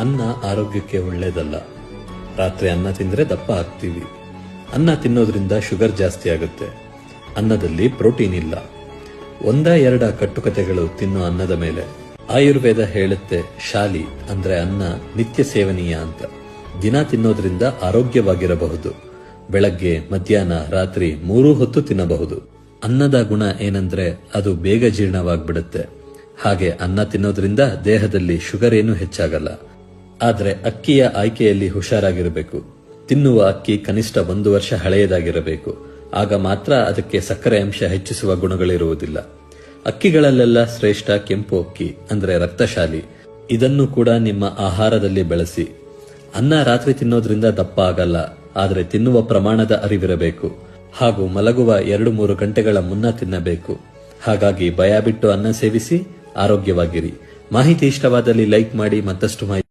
ಅನ್ನ ಆರೋಗ್ಯಕ್ಕೆ ಒಳ್ಳೇದಲ್ಲ. ರಾತ್ರಿ ಅನ್ನ ತಿಂದ್ರೆ ದಪ್ಪ ಆಗ್ತೀವಿ. ಅನ್ನ ತಿನ್ನೋದ್ರಿಂದ ಶುಗರ್ ಜಾಸ್ತಿ ಆಗುತ್ತೆ. ಅನ್ನದಲ್ಲಿ ಪ್ರೋಟೀನ್ ಇಲ್ಲ. ಒಂದ ಎರಡ ಕಟ್ಟುಕತೆಗಳು ತಿನ್ನೋ ಅನ್ನದ ಮೇಲೆ. ಆಯುರ್ವೇದ ಹೇಳುತ್ತೆ ಶಾಲಿ ಅಂದ್ರೆ ಅನ್ನ ನಿತ್ಯ ಸೇವನೀಯ ಅಂತ. ದಿನ ತಿನ್ನೋದ್ರಿಂದ ಆರೋಗ್ಯವಾಗಿರಬಹುದು. ಬೆಳಗ್ಗೆ, ಮಧ್ಯಾಹ್ನ, ರಾತ್ರಿ ಮೂರೂ ಹೊತ್ತು ತಿನ್ನಬಹುದು. ಅನ್ನದ ಗುಣ ಏನಂದ್ರೆ ಅದು ಬೇಗ ಜೀರ್ಣವಾಗ್ಬಿಡುತ್ತೆ. ಹಾಗೆ ಅನ್ನ ತಿನ್ನೋದ್ರಿಂದ ದೇಹದಲ್ಲಿ ಶುಗರ್ ಏನು ಹೆಚ್ಚಾಗಲ್ಲ. ಆದ್ರೆ ಅಕ್ಕಿಯ ಆಯ್ಕೆಯಲ್ಲಿ ಹುಷಾರಾಗಿರಬೇಕು. ತಿನ್ನುವ ಅಕ್ಕಿ ಕನಿಷ್ಠ ಒಂದು ವರ್ಷ ಹಳೆಯದಾಗಿರಬೇಕು. ಆಗ ಮಾತ್ರ ಅದಕ್ಕೆ ಸಕ್ಕರೆ ಅಂಶ ಹೆಚ್ಚಿಸುವ ಗುಣಗಳಿರುವುದಿಲ್ಲ. ಅಕ್ಕಿಗಳಲ್ಲೆಲ್ಲ ಶ್ರೇಷ್ಠ ಕೆಂಪು ಅಕ್ಕಿ, ಅಂದರೆ ರಕ್ತಶಾಲಿ. ಇದನ್ನು ಕೂಡ ನಿಮ್ಮ ಆಹಾರದಲ್ಲಿ ಬಳಸಿ. ಅನ್ನ ರಾತ್ರಿ ತಿನ್ನೋದ್ರಿಂದ ದಪ್ಪ ಆಗಲ್ಲ, ಆದರೆ ತಿನ್ನುವ ಪ್ರಮಾಣದ ಅರಿವಿರಬೇಕು. ಹಾಗೂ ಮಲಗುವ ಎರಡು ಮೂರು ಗಂಟೆಗಳ ಮುನ್ನ ತಿನ್ನಬೇಕು. ಹಾಗಾಗಿ ಭಯ ಬಿಟ್ಟು ಅನ್ನ ಸೇವಿಸಿ, ಆರೋಗ್ಯವಾಗಿರಿ. ಮಾಹಿತಿ ಇಷ್ಟವಾದಲ್ಲಿ ಲೈಕ್ ಮಾಡಿ ಮತ್ತಷ್ಟು ಮಾಹಿತಿ